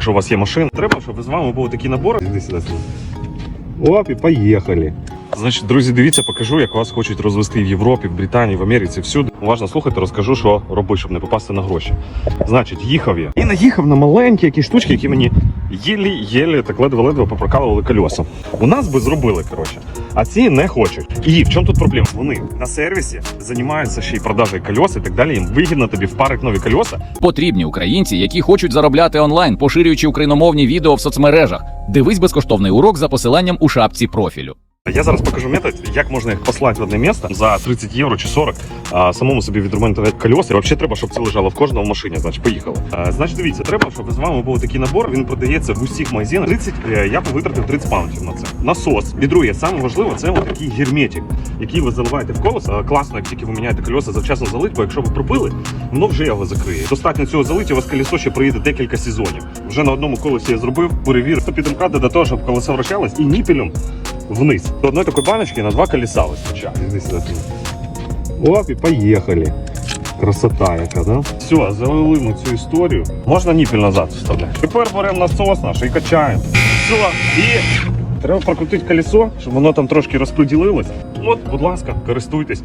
Якщо у вас є машина, треба, щоб з вами були такі набори. Іди сюди. сюди. Оп, і поїхали. Значить, друзі, дивіться, покажу, як вас хочуть розвести в Європі, в Британії, в Америці, всюди. Уважно слухайте, розкажу, що робити, щоб не попасти на гроші. Значить, їхав я. І наїхав на маленькі якісь штучки, які мені єлі-єлі так ледве-ледве попрокалували колеса. У нас би зробили, коротше. А ці не хочуть. І в чому тут проблема? Вони на сервісі займаються ще й продажею колес і так далі. Їм вигідно тобі впарить нові колеса. Потрібні українці, які хочуть заробляти онлайн, поширюючи україномовні відео в соцмережах. Дивись безкоштовний урок за посиланням у шапці профілю. Я зараз покажу метод, як можна їх послати в одне місце за 30 євро чи 40, а самому собі відремонтувати колеса. І взагалі треба, щоб це лежало в кожному машині. Значить, поїхали. А, значить, дивіться, треба, щоб з вами був такий набор. Він продається в усіх магазинах. 30, е, я витратив 30 паунтів на це. Насос. І друге, саме важливо, це от такий герметик, який ви заливаєте в колеса. Класно, як тільки ви міняєте колеса, завчасно залить, бо якщо ви пробили, воно вже його закриє. Достатньо цього залиття, у вас колесо ще проїде декілька сезонів. Вже на одному колесі я зробив, перевірив. Підемкати до того, щоб колесо вращалось і ніпелем вниз. До одної такої баночки на два колеса вистачає. Оп, і поїхали. Красота яка, да? Все, завели ми цю історію. Можна ніпель назад вставляти. Тепер беремо насос наш і качаємо. Все, і треба прокрутити колесо, щоб воно там трошки розподілилось. От, будь ласка, користуйтесь.